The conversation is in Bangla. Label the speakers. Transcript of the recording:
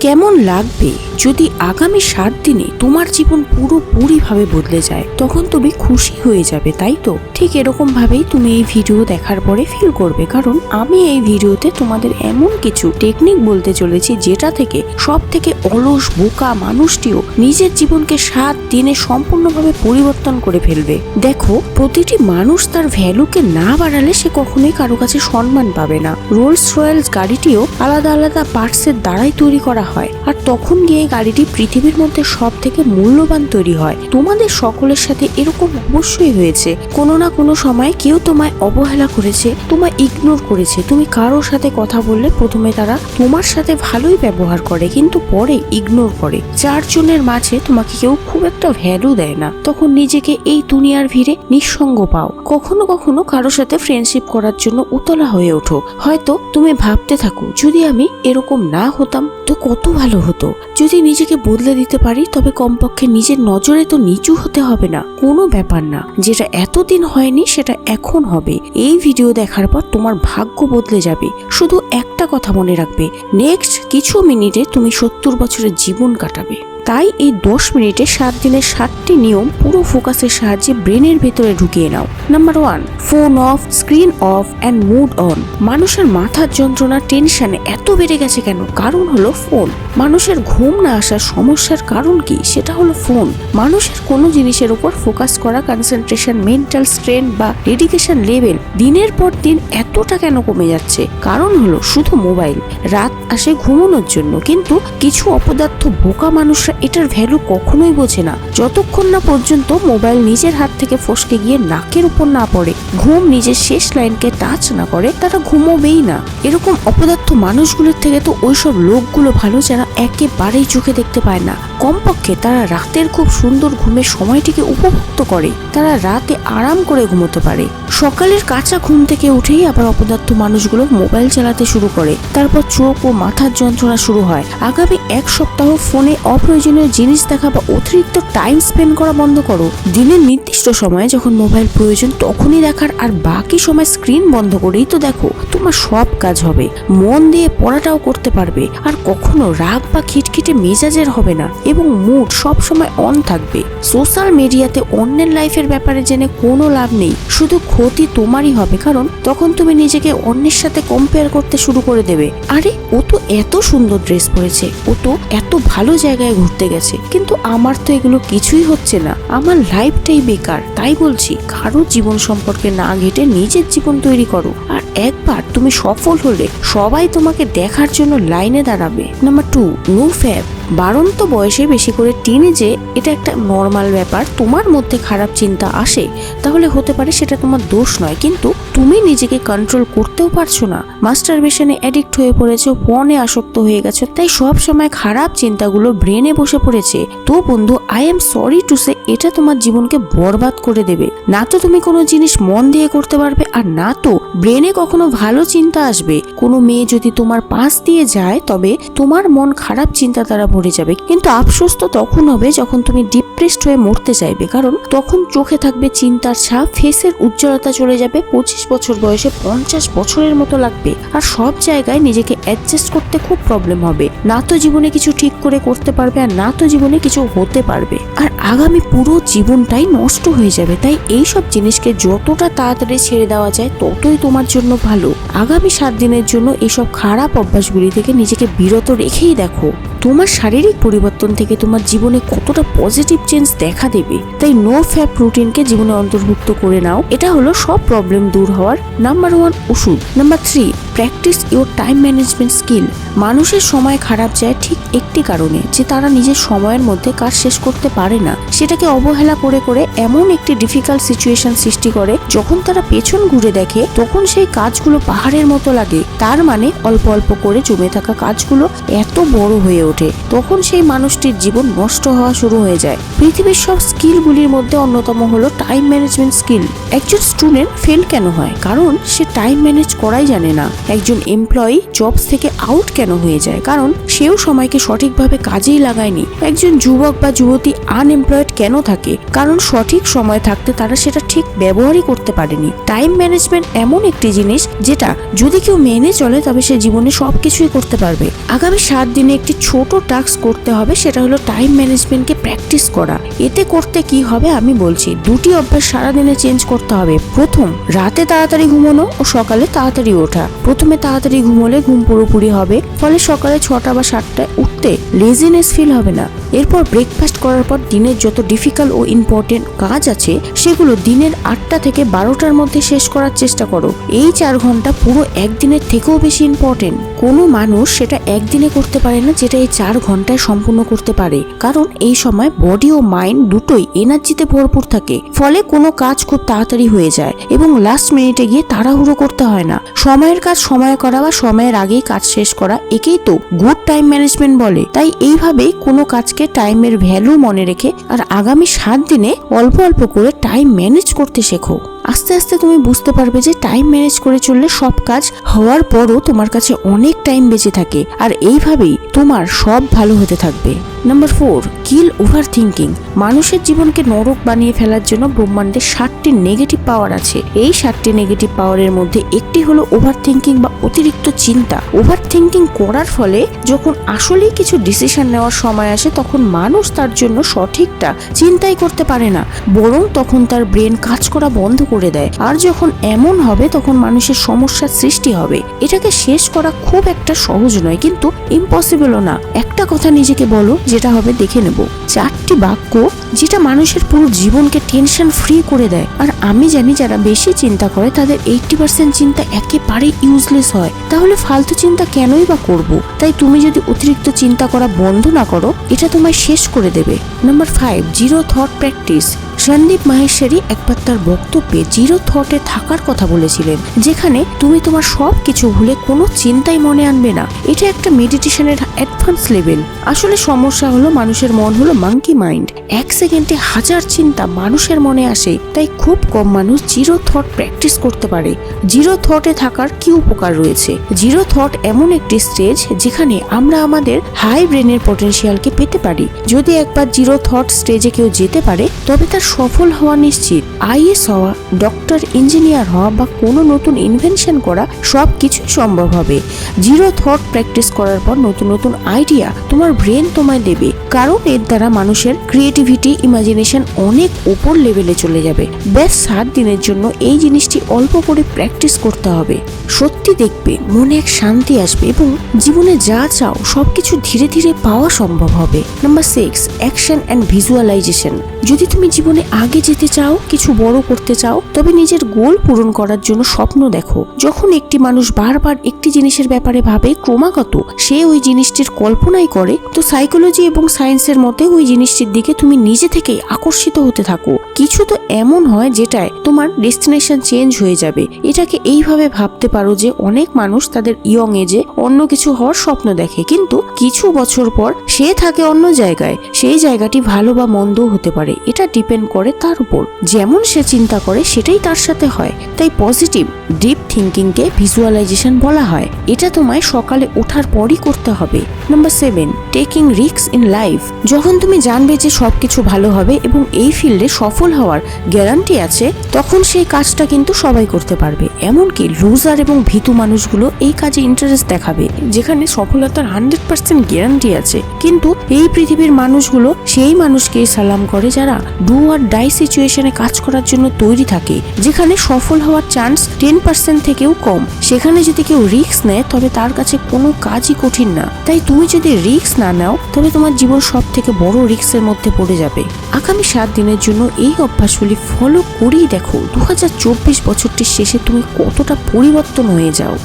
Speaker 1: কেমন লাগবে? যদি আগামী সাত দিনে তোমার জীবন পুরোপুরিভাবে বদলে যায়, তখন তুমি খুশি হয়ে যাবে, তাই তো? ঠিক এরকম ভাবেই তুমি এই ভিডিও দেখার পরে ফিল করবে, কারণ আমি এই ভিডিওতে তোমাদের এমন কিছু টেকনিক বলতে চলেছি যেটা থেকে সব থেকে অলস বোকা মানুষটিও নিজের জীবনকে সাত দিনে সম্পূর্ণভাবে পরিবর্তন করে ফেলবে। দেখো, প্রতিটি মানুষ তার ভ্যালুকে না বাড়ালে সে কখনোই কারও কাছে সম্মান পাবে না। রোলস রয়্যালস গাড়িটিও আলাদা আলাদা পার্টসের দ্বারাই তৈরি করা হয়। আর তখন গিয়ে এই গাড়িটি পৃথিবীর মধ্যে সব থেকে মূল্যবান তৈরি হয়। তোমাদের সকলের সাথে এরকম অবশ্যই হয়েছে। কোনো না কোনো সময় কেউ তোমায় অবহেলা করেছে, তোমায় ইগনোর করেছে। তুমি কারোর সাথে কথা বললে প্রথমে তারা তোমার সাথে ভালোই ব্যবহার করে, কিন্তু পরে ইগনোর করে। চারজনের মাঝে তোমাকে কেউ খুব একটা ভ্যালু দেয় না। তখন নিজেকে এই দুনিয়ার ভিড়ে নিঃসঙ্গ পাও। কখনো কখনো কারোর সাথে ফ্রেন্ডশিপ করার জন্য উতলা হয়ে ওঠো। হয়তো তুমি ভাবতে থাকো, যদি আমি এরকম না হতাম তো কত ভালো হতো। যদি নিজেকে বদলে দিতে পারি, তবে কমপক্ষে নিজের নজরে তো নিচু হতে হবে না। কোনো ব্যাপার না। যেটা এতদিন হয়নি, সেটা এখন হবে। এই ভিডিও দেখার পর তোমার ভাগ্য বদলে যাবে। শুধু একটা কথা মনে রাখবে। নেক্সট কিছু মিনিটে তুমি সত্তর বছরের জীবন কাটাবে। তাই এই দশ মিনিটে সাত দিনের সাতটি নিয়ম পুরো ফোকাসের সাহায্যে ব্রেনের ভেতরে ঢুকিয়ে নাও। Number one phone off screen off and mood on মানুষের মাথার যন্ত্রণা টেনশনে এত বেড়ে গেছে কেন? কারণ হলো ফোন মানুষের ঘুম না আসার সমস্যার কারণ কি? সেটা হলো ফোন মানুষের কোনো জিনিসের উপর ফোকাস করা কনসেন্ট্রেশন মেন্টাল স্ট্রেন বা ডেডিকেশন লেভেল দিনের পর দিন এতটা কেন কমে যাচ্ছে? কারণ হলো শুধু মোবাইল। রাত আসে ঘুমানোর জন্য। কিন্তু কিছু অপদার্থ বোকা মানুষরা এটার ভ্যালু কখনোই বোঝে না। যতক্ষণ না পর্যন্ত মোবাইল নিজের হাত থেকে ফসকে গিয়ে নাকের উপর না পড়ে, ঘুম নিজের শেষ লাইনকে টাচ না করে, তারা ঘুমোবেই না। এরকম অপদার্থ মানুষগুলোর থেকে তো ওইসব লোকগুলো ভালো যারা একেবারেই চোখে দেখতে পায় না। কমপক্ষে তারা রাতের খুব সুন্দর ঘুমের সময়টিকে উপভোক্ত করে। তারা রাতে আরাম করে ঘুমোতে পারে। সকালের কাঁচা ঘুম থেকে উঠেই আবার অপদার্থ মানুষগুলো মোবাইল চালাতে শুরু করে। তারপর চোখ ও মাথার যন্ত্রণা শুরু হয়। আগামী এক সপ্তাহ ফোনে অপ্রয়োজনীয় জিনিস দেখা বা অতিরিক্ত টাইম স্পেন্ড করা বন্ধ করো। দিনের নির্দিষ্ট সময়ে যখন মোবাইল প্রয়োজন তখনই দেখার আর বাকি সময় স্ক্রিন বন্ধ করেই তো দেখো, তোমার সব কাজ হবে। মন দিয়ে পড়াটাও করতে পারবে। আর কখনো রাগ বা খিটখিটে মেজাজের হবে না। এবং মুড সব সময় অন থাকবে। সোশ্যাল মিডিয়াতে অন্যের লাইফের ব্যাপারে জেনে কোনো লাভ নেই। শুধু ক্ষতি তোমারই হবে। কারণ তখন তুমি নিজেকে অন্যের সাথে কম্পেয়ার করতে শুরু করে দেবে। আরে, ও তো এত সুন্দর ড্রেস পরেছে। ও তো এত ভালো জায়গায় ঘুরতে গেছে। কিন্তু আমার তো এগুলো কিছুই হচ্ছে না। আমার লাইফটাই বেকার। তাই বলছি কারও জীবন সম্পর্কে না ঘেটে নিজের জীবন তৈরি করো। আর একবার তুমি সফল হলে সবাই তোমাকে দেখার জন্য লাইনে দাঁড়াবে। নাম্বার টু নো ফ্যাব বারন্ত বয়সে বেশি করে টিনেজে এটা একটা নর্মাল ব্যাপার। তোমার মধ্যে খারাপ চিন্তা আসে, তাহলে হতে পারে সেটা তোমার দোষ নয়। কিন্তু তুমি নিজেকে কন্ট্রোল করতেও পারছ না। মাস্টার মাস্টারবেশনে অ্যাডিক্ট হয়ে পড়েছো ফোনে আসক্ত হয়ে গেছো, তাই সব সময় খারাপ চিন্তাগুলো ব্রেনে বসে পড়েছে। তো বন্ধু I am sorry to say এটা তোমার জীবনকে বরবাদ করে দেবে। না তো তুমি কোনো জিনিস মন দিয়ে করতে পারবে, আর না তো ব্রেনে কখনো ভালো চিন্তা আসবে। কোনো মেয়ে যদি তোমার পাশ দিয়ে যায়, তবে তোমার মন খারাপ চিন্তা দ্বারা ভরে যাবে। কিন্তু আফসোস তো তখন হবে যখন তুমি ডিপ্রেসড হয়ে মরতে চাইবে। কারণ তখন চোখে থাকবে চিন্তার ছাপ ফেসের উজ্জ্বলতা চলে যাবে। পঁচিশ বছর বয়সে পঞ্চাশ বছরের মতো লাগবে। আর সব জায়গায় নিজেকে অ্যাডজাস্ট করতে খুব প্রবলেম হবে। না তো জীবনে কিছু ঠিক করে করতে পারবে, আর না তো জীবনে কিছু হতে পারবে। আর আগামী পুরো জীবনটাই নষ্ট হয়ে যাবে। তাই এই সব জিনিসকে যতটা তাড়াতাড়ি ছেড়ে দেওয়া যায়, ততই তোমার জন্য ভালো। আগামী সাত দিনের জন্য এসব খারাপ অভ্যাসগুলি থেকে নিজেকে বিরত রেখেই দেখো। তোমার শারীরিক পরিবর্তন থেকে তোমার জীবনে কতটা পজিটিভ চেঞ্জ দেখা দেবে, তাই নো ফ্যাপ রুটিনকে জীবনে অন্তর্ভুক্ত করে নাও। এটা হলো সব প্রবলেম দূর হওয়ার নাম্বার ওয়ান ওষুধ। Number three practice your time management skill মানুষের সময় খারাপ যায় ঠিক একটি কারণে, যে তারা নিজের সময়ের মধ্যে কাজ শেষ করতে পারে না। সেটাকে অবহেলা করে করে এমন একটি ডিফিকাল্ট সিচুয়েশন সৃষ্টি করে, যখন তারা পেছন ঘুরে দেখে, তখন সেই কাজগুলো পাহাড়ের মতো লাগে। তার মানে অল্প অল্প করে জমে থাকা কাজগুলো এত বড় হয়ে ওঠে। তখন সেই মানুষটির জীবন নষ্ট হওয়া শুরু হয়ে যায়। পৃথিবীর সব স্কিলগুলির মধ্যে অন্যতম হলো টাইম ম্যানেজমেন্ট স্কিল। একজন স্টুডেন্ট ফেল কেন হয়? কারণ সে টাইম ম্যানেজ করাই জানে না। একজন এমপ্লয়ি জবস থেকে আউট কেন হয়ে যায়? কারণ সেও সময়কে সঠিকভাবে কাজেই লাগায়নি। একজন যুবক বা যুবতী আনএমপ্লয়েড কেন থাকে? কারণ সঠিক সময় থাকতে তারা সেটা ঠিক ব্যবহারই করতে পারেনি। টাইম ম্যানেজমেন্ট এমন একটি জিনিস যেটা যদি কেউ মেনে চলে, তবে সে জীবনে সবকিছুই করতে পারবে। আগামী সাত দিনে একটি ছোট টাস্ক করতে হবে, সেটা হলো টাইম ম্যানেজমেন্টকে প্র্যাকটিস করা। এতে করতে কি হবে আমি বলছি। দুটি অভ্যাস সারাদিনে চেঞ্জ করতে হবে। প্রথম, রাতে তাড়াতাড়ি ঘুমানো ও সকালে তাড়াতাড়ি ওঠা। প্রথমে তাড়াতাড়ি ঘুমোলে ঘুম পুরোপুরি হবে, ফলে সকালে ছটা বা সাতটায় উঠতে লেজিনেস ফিল হবে না। এরপর ব্রেকফাস্ট করার পর দিনের যত ডিফিকাল্ট ও ইম্পর্টেন্ট কাজ আছে, সেগুলো দিনের আটটা থেকে বারোটার মধ্যে শেষ করার চেষ্টা করো। এই চার ঘণ্টা পুরো একদিনের থেকেও বেশি ইম্পর্টেন্ট কোনো মানুষ সেটা একদিনে করতে পারে না, যেটা এই চার ঘন্টায় সম্পূর্ণ করতে পারে। কারণ এই সময় বডি ও মাইন্ড দুটোই এনার্জিতে ভরপুর থাকে। ফলে কোনো কাজ খুব তাড়াতাড়ি হয়ে যায় এবং লাস্ট মিনিটে গিয়ে তাড়াহুড়ো করতে হয় না। সময়ের কাজ সময়ে করা বা সময়ের আগেই কাজ শেষ করা একেই তো গুড টাইম ম্যানেজমেন্ট বলে। তাই এইভাবেই কোনো কাজকে টাইমের ভ্যালু মনে রেখে আর আগামী সাত দিনে অল্প অল্প করে টাইম ম্যানেজ করতে শেখো। আস্তে আস্তে তুমি বুঝতে পারবে যে টাইম ম্যানেজ করে চললে সব কাজ হওয়ার পরও তোমার কাছে অনেক টাইম বেঁচে থাকে। আর এইভাবেই তোমার সব ভালো হতে থাকবে। Number four kill overthinking মানুষের জীবনকে নরক বানিয়ে ফেলার জন্য ব্রহ্মাণ্ডের ষাটটি নেগেটিভ পাওয়ার আছে। এই ষাটটি নেগেটিভ পাওয়ারের মধ্যে একটি হলো ওভার থিঙ্কিং বা অতিরিক্ত চিন্তা। ওভার থিঙ্কিং করার ফলে যখন আসলেই কিছু ডিসিশন নেওয়ার সময় আসে, তখন মানুষ তার জন্য সঠিকটা চিন্তাই করতে পারে না। বরং তখন তার ব্রেন কাজ করা বন্ধ করে দেয়। আর যখন এমন হবে, তখন মানুষের সমস্যার সৃষ্টি হবে। এটাকে শেষ করা খুব একটা সহজ নয়, কিন্তু ইম্পসিবলও না। একটা কথা নিজেকে বলো, যেটা হবে দেখে নেব। চারটি বাক্য যেটা মানুষের পুরো জীবনকে টেনশন ফ্রি করে দেয়। আর আমি জানি যারা বেশি চিন্তা করে, তাদের এইটটি পার্সেন্ট চিন্তা একেবারে ইউজলেস হয়। তাহলে ফালতু চিন্তা কেনই বা করব? তাই তুমি যদি অতিরিক্ত চিন্তা করা বন্ধ না করো, এটা তোমায় শেষ করে দেবে। Number five zero thought practice Sandeep Maheshwari একবার তার বক্তব্যে জিরো থটে থাকার কথা বলেছিলেন, যেখানে তুমি তোমার সব কিছু ভুলে কোনো চিন্তাই মনে আনবে না। এটা একটা মেডিটেশনের অ্যাডভান্স লেভেল আসলে সমস্যা হলো মানুষের মন হলো মাঙ্কি মাইন্ড এক সেকেন্ডে হাজার চিন্তা মানুষের মনে আসে, তাই খুব কম মানুষ জিরো থট প্র্যাকটিস করতে পারে। জিরো থটে থাকার কি উপকার রয়েছে? জিরো থট এমন একটি স্টেজ যেখানে আমরা আমাদের হাই ব্রেনের পটেনশিয়ালকে পেতে পারি। যদি একবার জিরো থট স্টেজে কেউ যেতে পারে, তবে তার সফল হওয়া নিশ্চিত। আইএস হওয়া ডক্টর, ইঞ্জিনিয়ার হওয়া বা কোনো নতুন ইনভেনশন করা সব কিছুই সম্ভব হবে। জিরো থট প্র্যাকটিস করার পর নতুন নতুন আইডিয়া তোমার ব্রেন তোমায় দেবে। কারণ এর দ্বারা মানুষের ক্রিয়েটিভিটি ইমাজিনেশন অনেক ওপর লেভেলে চলে যাবে। ব্যাস সাত দিনের জন্য এই জিনিসটি অল্প করে প্র্যাকটিস করতে হবে। সত্যি দেখবে, মনে এক শান্তি আসবে এবং জীবনে যা চাও সবকিছু ধীরে ধীরে পাওয়া সম্ভব হবে। Number six action and visualisation যদি তুমি জীবনে আগে যেতে চাও, কিছু বড় করতে চাও, তবে নিজের গোল পূরণ করার জন্য স্বপ্ন দেখো। যখন একটি মানুষ বারবার একটি জিনিসের ব্যাপারে ভাবে ক্রমাগত, সে ওই জিনিসটির কল্পনাই করে, তো সাইকোলজি এবং সায়েন্সের মতে ওই জিনিসটির দিকে তুমি নিজে থেকেই আকর্ষিত হতে থাকো। কিছু তো এমন হয় যেটায় তোমার ডেস্টিনেশন চেঞ্জ হয়ে যাবে। এটাকে এইভাবে ভাবতে পারো যে অনেক মানুষ তাদের ইয়ং এজে অন্য কিছু হওয়ার স্বপ্ন দেখে। কিন্তু কিছু বছর পর সে থাকে অন্য জায়গায়। সেই জায়গাটি ভালো বা মন্দও হতে পারে। এটা ডিপেন্ড করে তার উপর। যেমন সে চিন্তা করে, সেটাই তার সাথে হয়। তাই পজিটিভ ডিপ থিঙ্কিংকে ভিজুয়ালাইজেশন বলা হয়। এটা তোমায় সকালে ওঠার পরই করতে হবে। Number seven taking risk in life যখন তুমি জানবে যে সব কিছু ভালো হবে এবং এই ফিল্ডে সফল হওয়ার গ্যারান্টি আছে, তখন সেই কাজটা কিন্তু সবাই করতে পারবে। এমনকি লুজার এবং ভীতু মানুষগুলো এই কাজে ইন্টারেস্ট দেখাবে, যেখানে সফলতার হান্ড্রেড পার্সেন্ট গ্যারান্টি আছে। কিন্তু এই পৃথিবীর মানুষগুলো সেই মানুষকে সালাম করে যারা ডু আর ডাই সিচুয়েশনে কাজ করার জন্য তৈরি থাকে, যেখানে সফল হওয়ার চান্স টেন পার্সেন্ট থেকেও কম। সেখানে যদি কেউ রিস্ক নেয়, তবে তার কাছে কোনো কাজই কঠিন না। তাই তুমি যদি রিক্স না নাও, তবে তোমার জীবন সব থেকে বড় রিক্সের মধ্যে পড়ে যাবে। আগামী সাত দিনের জন্য এই অভ্যাসগুলি ফলো করেই দেখো। দু হাজার চব্বিশ বছরটির শেষে তুমি কতটা পরিবর্তন হয়ে যাও।